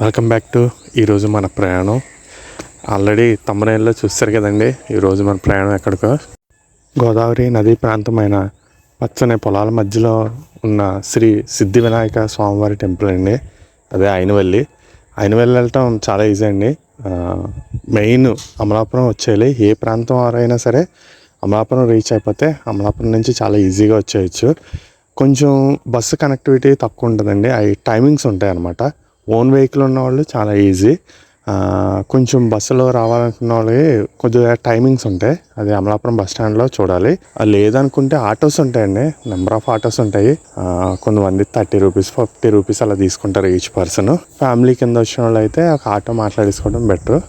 Welcome back to ఈరోజు మన ప్రయాణం. ఆల్రెడీ తమ్మనేళ్ళలో చూస్తారు కదండి ఈరోజు మన ప్రయాణం ఎక్కడికో. గోదావరి నదీ ప్రాంతమైన పచ్చని పొలాల మధ్యలో ఉన్న శ్రీ సిద్ధి వినాయక స్వామివారి టెంపుల్ అండి. అదే అయినవల్లి. అయినవల్లి వెళ్ళటం చాలా ఈజీ అండి. మెయిన్ అమలాపురం వచ్చేయాలి. ఏ ప్రాంతం వారైనా సరే అమలాపురం రీచ్ అయిపోతే అమలాపురం నుంచి చాలా ఈజీగా వచ్చేయచ్చు. కొంచెం బస్సు కనెక్టివిటీ తక్కువ ఉంటుందండి. అవి టైమింగ్స్ ఉంటాయి అన్నమాట ఓన్ వెహికల్ ఉన్న వాళ్ళు చాలా ఈజీ. కొంచెం బస్సులో రావాలనుకున్న వాళ్ళకి కొద్దిగా టైమింగ్స్ ఉంటాయి. అది అమలాపురం బస్ స్టాండ్లో చూడాలి. లేదనుకుంటే ఆటోస్ ఉంటాయండి. నెంబర్ ఆఫ్ ఆటోస్ ఉంటాయి. కొంతమంది థర్టీ రూపీస్ ఫిఫ్టీ రూపీస్ అలా తీసుకుంటారు ఈచ్ పర్సన్. ఫ్యామిలీ కింద వచ్చిన వాళ్ళు అయితే ఒక ఆటో మాట్లాడేసుకోవడం బెటర్.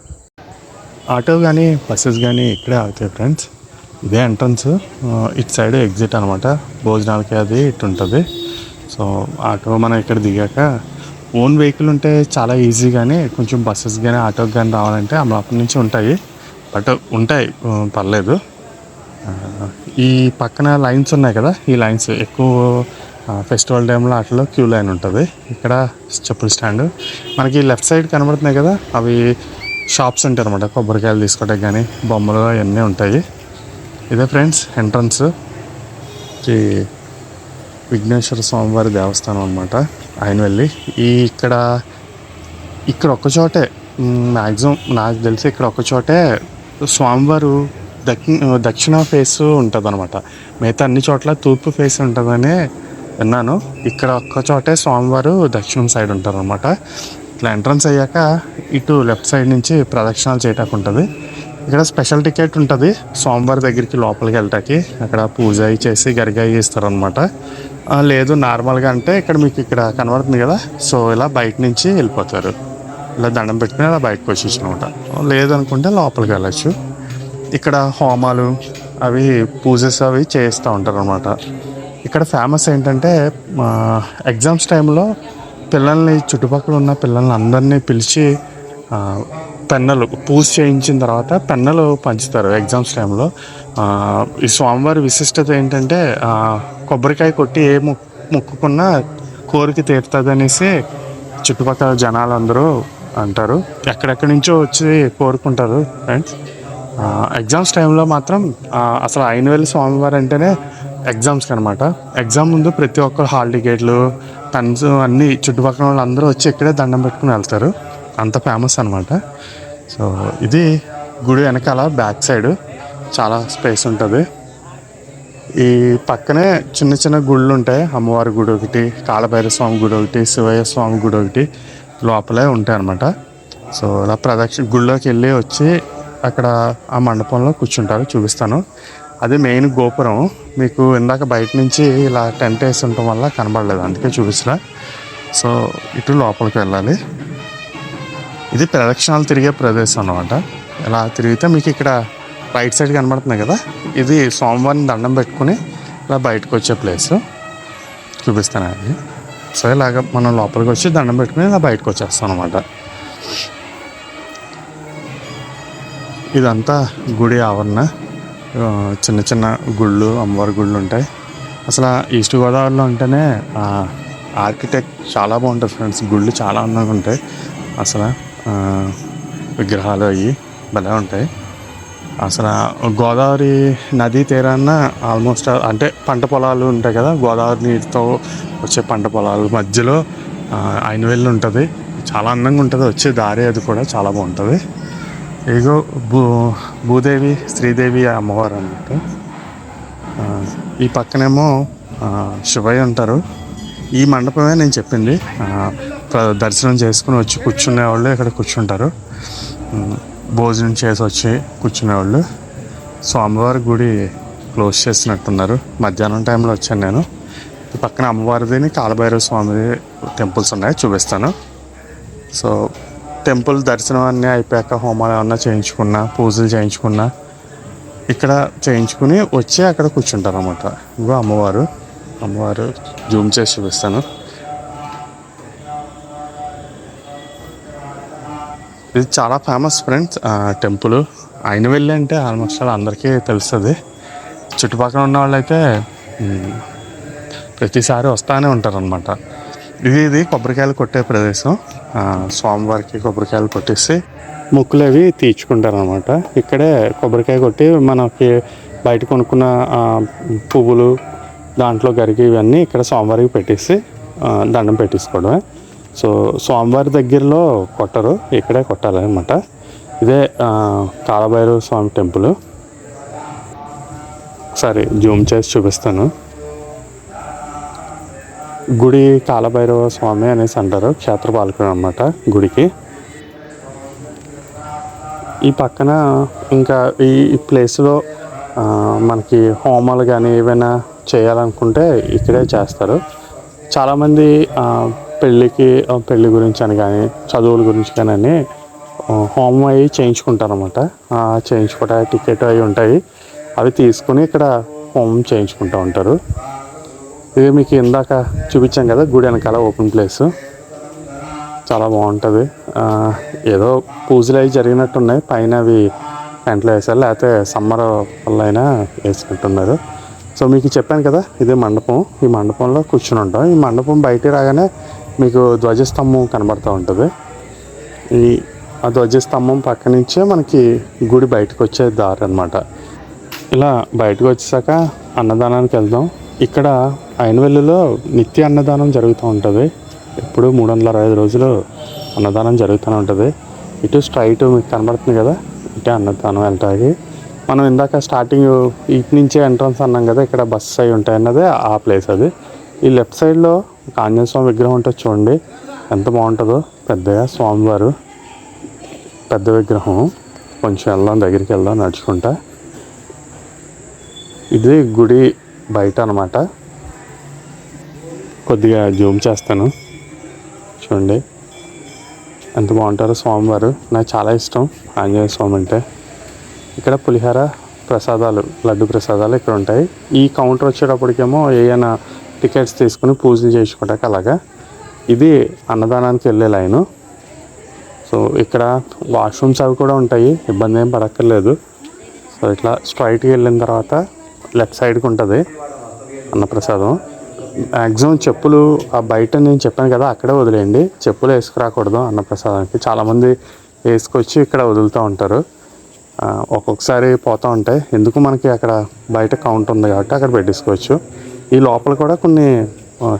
ఆటో కానీ బస్సెస్ కానీ ఇక్కడే అవుతాయి ఫ్రెండ్స్. ఇదే ఎంట్రన్స్. ఇటు సైడ్ ఎగ్జిట్ అనమాట భోజనాలకి అది ఇటు ఉంటుంది. సో ఆటో మనం ఇక్కడ దిగాక ఓన్ వెహికల్ ఉంటే చాలా ఈజీ కానీ కొంచెం బస్సెస్ కానీ ఆటోకి కానీ రావాలంటే అమలాపురం నుంచి ఉంటాయి. బట్ ఉంటాయి పర్లేదు. ఈ పక్కన లైన్స్ ఉన్నాయి కదా ఈ లైన్స్ ఎక్కువ ఫెస్టివల్ టైంలో అట్లా క్యూ లైన్ ఉంటుంది. ఇక్కడ చెప్పుల స్టాండ్. మనకి లెఫ్ట్ సైడ్ కనబడుతున్నాయి కదా అవి షాప్స్ ఉంటాయి అనమాట కొబ్బరికాయలు తీసుకోవడానికి కానీ బొమ్మలు అవన్నీ ఉంటాయి. ఇదే ఫ్రెండ్స్ ఎంట్రన్స్. ఈ విఘ్నేశ్వర స్వామివారి దేవస్థానం అనమాట ఆయన వెళ్ళి ఈ ఇక్కడ ఇక్కడ ఒక్కచోటే మ్యాక్సిమం నాకు తెలిసి ఇక్కడ ఒక్కచోటే స్వామివారు దక్షిణ దక్షిణ ఫేస్ ఉంటుంది అనమాట మిగతా అన్ని చోట్ల తూర్పు ఫేస్ ఉంటుందని విన్నాను. ఇక్కడ ఒక్క చోటే స్వామివారు దక్షిణం సైడ్ ఉంటారు అనమాట ఇట్లా ఎంట్రన్స్ అయ్యాక ఇటు లెఫ్ట్ సైడ్ నుంచి ప్రదక్షిణాలు చేయటానికి ఉంటుంది. ఇక్కడ స్పెషల్ టికెట్ ఉంటుంది. సోమవారి దగ్గరికి లోపలికి వెళ్ళటానికి. అక్కడ పూజ అయి చేసి గరిగాయి ఇస్తారనమాట లేదు నార్మల్గా అంటే ఇక్కడ మీకు ఇక్కడ కనబడుతుంది కదా. సో ఇలా బయట నుంచి వెళ్ళిపోతారు. ఇలా దండం పెట్టుకుని అలా బయటకు వచ్చేసి అనమాట లేదనుకుంటే లోపలికి వెళ్ళచ్చు. ఇక్కడ హోమాలు అవి పూజెస్ అవి చేస్తూ ఉంటారు అనమాట ఇక్కడ ఫేమస్ ఏంటంటే ఎగ్జామ్స్ టైంలో పిల్లల్ని చుట్టుపక్కల ఉన్న పిల్లల్ని అందరినీ పిలిచి పెన్నలు పూజ చేయించిన తర్వాత పెన్నలు పంచుతారు ఎగ్జామ్స్ టైంలో. ఈ స్వామివారి విశిష్టత ఏంటంటే కొబ్బరికాయ కొట్టి ఏ మొక్ మొక్కుకున్నా కోరిక తీరుతుంది అనేసి చుట్టుపక్కల జనాలందరూ అంటారు. ఎక్కడెక్కడి నుంచో వచ్చి కోరుకుంటారు ఫ్రెండ్స్. ఎగ్జామ్స్ టైంలో మాత్రం అసలు అయినవెల్లి స్వామివారు అంటేనే ఎగ్జామ్స్కి అనమాట ఎగ్జామ్ ముందు ప్రతి ఒక్కరు హాల్ టికెట్లు పెన్స్ అన్నీ చుట్టుపక్కల వాళ్ళు అందరూ వచ్చి ఇక్కడే దండం పెట్టుకుని వెళ్తారు. అంత ఫేమస్ అనమాట సో ఇది గుడి వెనకాల బ్యాక్ సైడ్ చాలా స్పేస్ ఉంటుంది. ఈ పక్కనే చిన్న చిన్న గుళ్ళు ఉంటాయి. అమ్మవారి గుడి ఒకటి కాళభైర స్వామి గుడి ఒకటి శివయ్య స్వామి గుడి ఒకటి లోపలే ఉంటాయి అనమాట సో ఇలా ప్రదక్షిణ గుళ్ళోకి వెళ్ళి వచ్చి అక్కడ ఆ మండపంలో కూర్చుంటారు చూపిస్తాను. అది మెయిన్ గోపురం. మీకు ఇందాక బయట నుంచి ఇలా టెంట్ వేసి ఉండటం వల్ల కనబడలేదు అందుకే చూపిస్తున్నా సో ఇటు లోపలికి వెళ్ళాలి. ఇది ప్రదక్షిణాలు తిరిగే ప్రదేశం అనమాట ఇలా తిరిగితే మీకు ఇక్కడ రైట్ సైడ్ కనబడుతుంది కదా? ఇది సోమవారం దండం పెట్టుకుని ఇలా బయటకు వచ్చే ప్లేస్ చూపిస్తాను అది. సో ఇలాగ మనం లోపలికి వచ్చి దండం పెట్టుకుని ఇలా బయటకు వచ్చేస్తాం అనమాట ఇదంతా గుడి ఆవరణ. చిన్న చిన్న గుళ్ళు అమ్మవారి గుళ్ళు ఉంటాయి. అసలు ఈస్ట్ గోదావరిలో ఉంటేనే ఆర్కిటెక్ట్ చాలా బాగుంటుంది ఫ్రెండ్స్ గుళ్ళు చాలా అందంగా ఉంటాయి. అసలు విగ్రహాలు అవి భలే ఉంటాయి. అసలు గోదావరి నదీ తీరాన ఆల్మోస్ట్ అంటే పంట పొలాలు ఉంటాయి కదా గోదావరి నీటితో వచ్చే పంట పొలాలు మధ్యలో అయినవెల్లి ఉంటుంది. చాలా అందంగా ఉంటుంది. వచ్చే దారి అది కూడా చాలా బాగుంటుంది. ఇగో భూ భూదేవి శ్రీదేవి అమ్మవారు అన్నమాట. ఈ పక్కనేమో శివయ్య ఉంటారు. ఈ మండపమే నేను చెప్పింది. దర్శనం చేసుకుని వచ్చి కూర్చునే వాళ్ళు ఇక్కడ కూర్చుంటారు. భోజనం చేసి వచ్చి కూర్చునే వాళ్ళు స్వామివారి గుడి క్లోజ్ చేసినట్టున్నారు. మధ్యాహ్నం టైంలో వచ్చాను నేను. ఈ పక్కన అమ్మవారిది కాలభైరవ స్వామి టెంపుల్స్ ఉన్నాయి చూపిస్తాను. సో టెంపుల్ దర్శనం అన్నీ అయిపోయాక హోమాలు ఏమన్నా చేయించుకున్నా పూజలు చేయించుకున్నా ఇక్కడ చేయించుకుని వచ్చి అక్కడ కూర్చుంటారు అన్నమాట ఇగో అమ్మవారు. అమ్మవారు జూమ్ చేసి చూపిస్తాను. ఇది చాలా ఫేమస్ ఫ్రెండ్స్ టెంపుల్ ఆయన వెళ్ళి అంటే ఆల్మోస్ట్ ఆల్ అందరికీ తెలుస్తుంది. చుట్టుపక్కల ఉన్న వాళ్ళైతే ప్రతిసారి వస్తూనే ఉంటారనమాట ఇది ఇది కొబ్బరికాయలు కొట్టే ప్రదేశం. స్వామివారికి కొబ్బరికాయలు కొట్టేసి ముక్కులు అవి తీర్చుకుంటారనమాట ఇక్కడే కొబ్బరికాయ కొట్టి మనకి బయట కొనుక్కున్న పువ్వులు దాంట్లో గరిగి ఇవన్నీ ఇక్కడ స్వామివారికి పెట్టేసి దండం పెట్టేసుకోవడమే. సో స్వామివారి దగ్గరలో కొట్టరు ఇక్కడే కొట్టాలన్నమాట. ఇదే కాలభైరవ స్వామి టెంపుల్. ఒకసారి జూమ్ చేసి చూపిస్తాను. గుడి కాలభైరవ స్వామి అనేసి అంటారు క్షేత్రపాలకుడు అనమాట గుడికి. ఈ పక్కన ఇంకా ఈ ప్లేస్లో మనకి హోమాలు కానీ ఏవైనా చేయాలనుకుంటే ఇక్కడే చేస్తారు. చాలామంది పెళ్ళికి పెళ్ళి గురించి అని కానీ చదువుల గురించి కానీ హోమ్ హోమం అవి చేయించుకుంటారు అనమాట టికెట్ అవి ఉంటాయి. అవి తీసుకుని ఇక్కడ హోమం చేయించుకుంటూ ఉంటారు. ఇది మీకు ఇందాక చూపించాం కదా గుడి వెనకాల ఓపెన్ ప్లేస్. చాలా బాగుంటుంది. ఏదో పూజలు అవి జరిగినట్టున్నాయి. పైన అవి టెంట్లో వేసారు లేకపోతే సమ్మర్ వల్ల అయినా వేసుకుంటున్నారు సో మీకు చెప్పాను కదా ఇదే మండపం. ఈ మండపంలో కూర్చుని ఉంటాం. ఈ మండపం బయట రాగానే మీకు ధ్వజస్తంభం కనబడుతూ ఉంటుంది. ఈ ఆ ధ్వజస్తంభం పక్క నుంచే మనకి గుడి బయటకు వచ్చే దారి అనమాట ఇలా బయటకు వచ్చేసాక అన్నదానానికి వెళ్దాం. ఇక్కడ అయినవెల్లిలో నిత్య అన్నదానం జరుగుతూ ఉంటుంది. ఎప్పుడు మూడు వందల అరవై ఐదు రోజులు అన్నదానం జరుగుతూనే ఉంటుంది. ఇటు స్ట్రైట్ మీకు కనబడుతుంది కదా ఇటే అన్నదానం వెళ్ళటానికి. మనం ఇందాక స్టార్టింగ్ ఇటు నుంచే ఎంట్రన్స్ అన్నాం కదా ఇక్కడ బస్సు అయి ఉంటాయి అన్నదే ఆ ప్లేస్ అది. ఈ లెఫ్ట్ సైడ్లో ఒక ఆంజనేయ స్వామి విగ్రహం ఉంటుంది చూడండి. ఎంత బాగుంటుందో. పెద్దగా స్వామివారు పెద్ద విగ్రహం. కొంచెం వెళ్దాం దగ్గరికి వెళ్దాం నడుచుకుంటా. ఇది గుడి బయట అనమాట కొద్దిగా జూమ్ చేస్తాను. చూడండి. ఎంత బాగుంటారో స్వామివారు. నాకు చాలా ఇష్టం ఆంజనేయ స్వామి అంటే. ఇక్కడ పులిహార ప్రసాదాలు లడ్డు ప్రసాదాలు ఇక్కడ ఉంటాయి. ఈ కౌంటర్ వచ్చేటప్పటికేమో ఏమైనా టికెట్స్ తీసుకుని పూజలు చేసుకోవడానికి అలాగా. ఇది అన్నదానానికి వెళ్ళే లైను. సో ఇక్కడ వాష్రూమ్స్ అవి కూడా ఉంటాయి. ఇబ్బంది ఏం పడక్కర్లేదు. సో ఇట్లా స్ట్రైట్కి వెళ్ళిన తర్వాత లెఫ్ట్ సైడ్కి ఉంటుంది అన్నప్రసాదం. మ్యాక్సిమం చెప్పులు ఆ బయట నేను చెప్పాను కదా అక్కడే వదిలేయండి. చెప్పులు వేసుకురాకూడదు అన్నప్రసాదానికి. చాలామంది వేసుకొచ్చి ఇక్కడ వదులుతూ ఉంటారు. ఒక్కొక్కసారి పోతూ ఉంటాయి. ఎందుకు మనకి అక్కడ బయట కౌంట్ ఉంది కాబట్టి అక్కడ పెట్టేసుకోవచ్చు. ఈ లోపల కూడా కొన్ని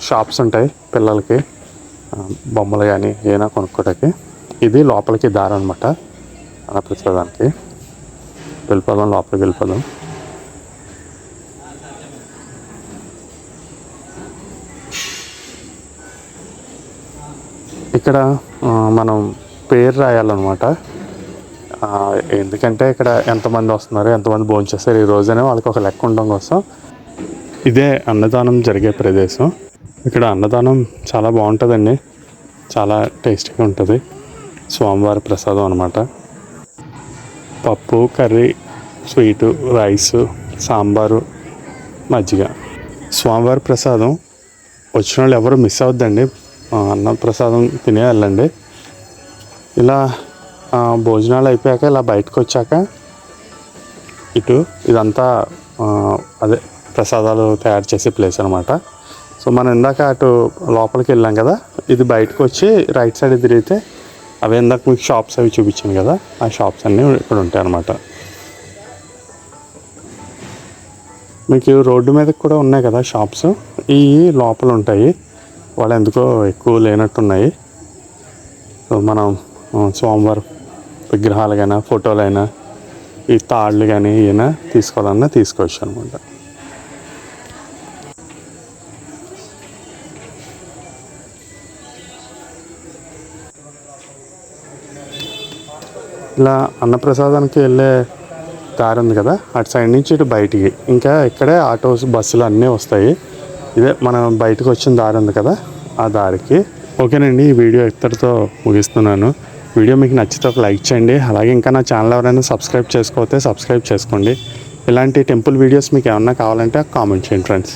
షాప్స్ ఉంటాయి పిల్లలకి బొమ్మలు కానీ ఏమైనా కొనుక్కోవడానికి ఇది లోపలికి దారి అనమాట అన్నప్రసాదానికి వెళ్ళిపోదాం లోపలికి వెళ్ళిపోదాం. ఇక్కడ మనం పేరు రాయాలన్నమాట. ఎందుకంటే ఇక్కడ ఎంతమంది వస్తున్నారు ఎంతమంది భోంచేస్తారు ఈ రోజునే వాళ్ళకి ఒక లెక్క ఉండడం కోసం. ఇదే అన్నదానం జరిగే ప్రదేశం. ఇక్కడ అన్నదానం చాలా బాగుంటుందండి. చాలా టేస్టీగా ఉంటుంది. స్వామివారి ప్రసాదం అనమాట పప్పు కర్రీ స్వీటు రైసు సాంబారు మజ్జిగ. స్వామివారి ప్రసాదం వచ్చిన వాళ్ళు ఎవరు మిస్ అవద్దండి అన్న ప్రసాదం తినే వెళ్ళండి. ఇలా భోజనాలు అయిపోయాక ఇలా బయటకు వచ్చాక ఇటు ఇదంతా అదే ప్రసాదాలు తయారు చేసే ప్లేస్ అనమాట సో మనం ఇందాక అటు లోపలికి వెళ్ళాం కదా ఇది బయటకు వచ్చి రైట్ సైడ్ తిరిగితే అవి ఇందాక మీకు షాప్స్ అవి చూపించాను కదా ఆ షాప్స్ అన్నీ ఇక్కడ ఉంటాయి అన్నమాట. మీకు రోడ్డు మీద కూడా ఉన్నాయి కదా షాప్స్ ఈ లోపల ఉంటాయి. వాళ్ళు ఎందుకో ఎక్కువ లేనట్టున్నాయి. సో మనం సోమవారం విగ్రహాలు కానీ ఫోటోలైనా ఈ తాళ్ళు కానీ ఏమైనా తీసుకోవాలన్నా తీసుకోవచ్చు అనమాట ఇలా అన్నప్రసాదానికి వెళ్ళే దారి ఉంది కదా అటు సైడ్ నుంచి ఇటు బయటికి. ఇంకా ఇక్కడే ఆటోస్ బస్సులు అన్నీ వస్తాయి. ఇదే మనం బయటకు వచ్చిన దారి ఉంది కదా ఆ దారికి. ఓకేనండి ఈ వీడియో ఇక్కడితో ముగిస్తున్నాను. వీడియో మీకు నచ్చితే ఒక లైక్ చేయండి. అలాగే ఇంకా నా ఛానల్ ఎవరైనా సబ్స్క్రైబ్ చేసుకోతే సబ్స్క్రైబ్ చేసుకోండి. ఇలాంటి టెంపుల్ వీడియోస్ మీకు ఏమన్నా కావాలంటే కామెంట్ చేయండి ఫ్రెండ్స్.